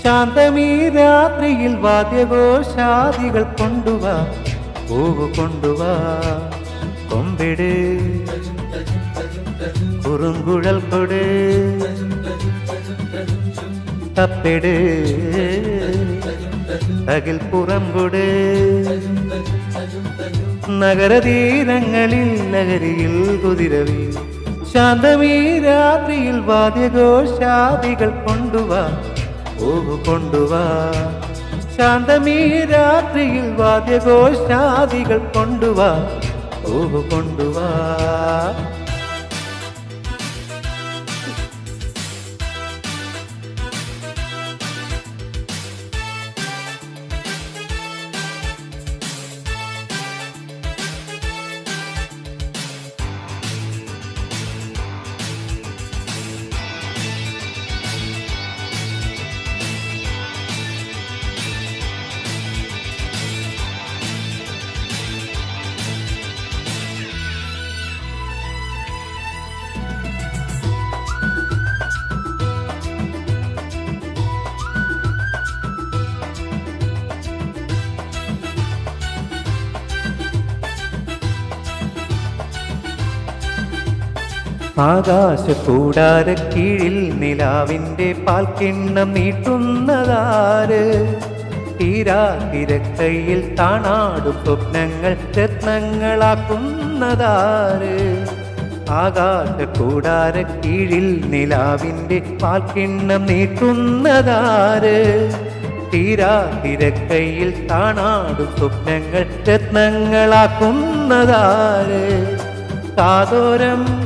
ശാന്തമീ രാത്രിയിൽ വാദ്യഘോഷാദികൾ കൊണ്ടുവാ പൂവ് കൊണ്ടുവാ കൊമ്പിട് കുറുങ്കുഴൽ കൊട് തപ്പിട് തകിൽ പുറം കൊട് നഗരതീരങ്ങളിൽ നഗരിയിൽ കുതിരവി. ശാന്തമീ രാത്രിയിൽ വാദ്യഘോഷാദികൾ കൊണ്ടുവാ ഓഹു കൊണ്ടുവാ. ശാന്തമീ രാത്രിയിൽ വാദ്യഘോഷാദികൾ കൊണ്ടുവാ ഓഹു കൊണ്ടുവാ. ആകാശക്കൂടാര കീഴിൽ നിലാവിന്റെ പാൽക്കിണ്ണം നീട്ടുന്നതാര്? തീരാ തിരക്കയിൽ താണാടും സ്വപ്നങ്ങൾ രത്നങ്ങളാക്കുന്നതാര്? ആകാശക്കൂടാര കീഴിൽ നിലാവിന്റെ പാൽക്കിണ്ണം നീട്ടുന്നതാര്? തീരാ തിരക്കയിൽ താണാടും സ്വപ്നങ്ങൾ രത്നങ്ങളാക്കുന്നതാര്? കാതോരം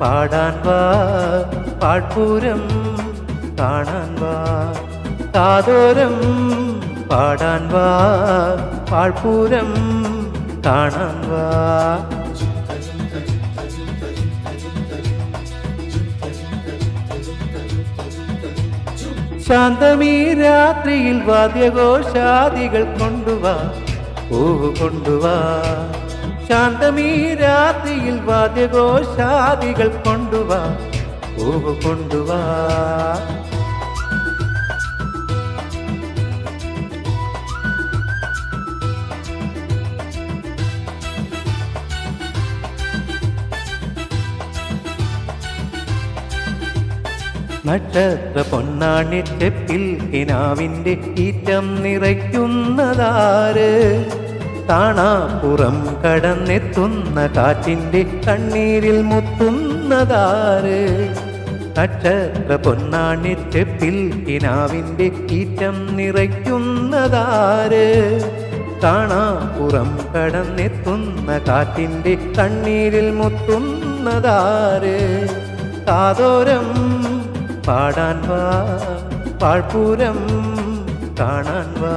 പാടാൻ വാ പാട്ടൂരം കാണാൻ വാ. കാതോരം പാടാൻ വാ പാഴ്പൂരം കാണാൻ വാ. ശാന്തമീ രാത്രിയിൽ വാദ്യഘോഷാദികൾ കൊണ്ടുവാ പൂവ് കൊണ്ടുവാ. ശാന്തമീ രാത്രിയിൽ വാദ്യഘോഷാദികൾ കൊണ്ടുവാ. പൂവ് കൊണ്ടുവാ. നക്ഷത്ര പൊന്നാണി ചെപ്പിൽ കിനാവിന്റെ ഈറ്റം നിറയ്ക്കുന്നതാര്? കാണാപ്പുറം കടന്നെത്തുന്ന കാറ്റിന്റെ കണ്ണീരിൽ മുത്തുന്നതാര്? നക്ഷത്ര പൊന്നാണി ചെപ്പിൽ കിനാവിന്റെ കീറ്റം നിറയ്ക്കുന്നതാര്? കാണാപ്പുറം കടന്നെത്തുന്ന കാറ്റിന്റെ കണ്ണീരിൽ മുത്തുന്നതാര്? കാതോരം പാടാൻ വാ പാഴ്പൂരം കാണാൻ വാ.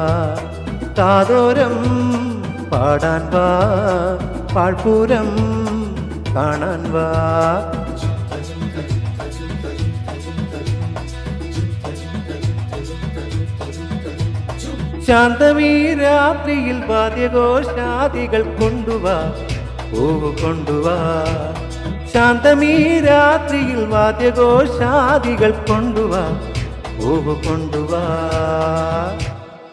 കാതോരം പാടാൻ വാ പാഴ്പൂരം കാണാൻ വാ. ശാന്തമീ രാത്രിയിൽ വാദ്യഘോഷാദികൾ കൊണ്ടുവാ പൂവ് കൊണ്ടുവാ. ശാന്തമീ രാത്രിയിൽ വാദ്യഘോഷാദികൾ കൊണ്ടുവാ പൂവ് കൊണ്ടുവാ.